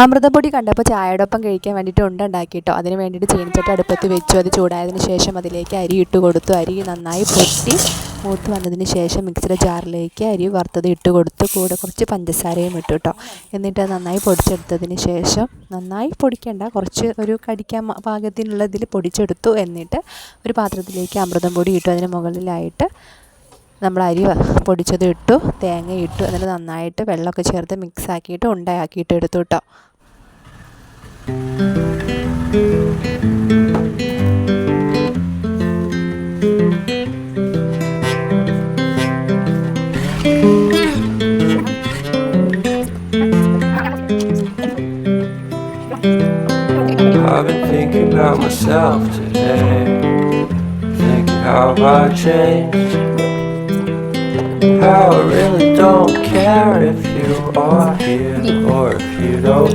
അമൃതപ്പൊടി കണ്ടപ്പോൾ ചായയോടൊപ്പം കഴിക്കാൻ വേണ്ടിയിട്ട് ഉണ്ട ഉണ്ടാക്കിയിട്ടോ. അതിന് വേണ്ടിയിട്ട് ചീനിച്ചട്ടി അടുപ്പത്ത് വെച്ചു. അത് ചൂടായതിന് ശേഷം അതിലേക്ക് അരി ഇട്ട് കൊടുത്തു. അരി നന്നായി പൊട്ടി മൂത്ത് വന്നതിന് ശേഷം മിക്സിയുടെ ജാറിലേക്ക് അരി വറുത്തത് ഇട്ട് കൊടുത്തു. കൂടെ കുറച്ച് പഞ്ചസാരയും ഇട്ടു കേട്ടോ എന്നിട്ട് നന്നായി പൊടിച്ചെടുത്തതിന് ശേഷം നന്നായി പൊടിക്കേണ്ട. കുറച്ച് ഒരു കടിക്കാൻ പാകത്തിനുള്ളതിൽ പൊടിച്ചെടുത്തു. എന്നിട്ട് ഒരു പാത്രത്തിലേക്ക് അമൃതം പൊടി ഇട്ടു. അതിന് മുകളിലായിട്ട് നമ്മൾ അരി പൊടിച്ചത് ഇട്ടു തേങ്ങ ഇട്ടു എന്നിട്ട് നന്നായിട്ട് വെള്ളമൊക്കെ ചേർത്ത് മിക്സ് ആക്കിയിട്ട് ഉണ്ടയാക്കിയിട്ട് എടുത്തു കേട്ടോ I've been thinking about myself today. Thinking how I changed. How I really don't care if you are here or if you don't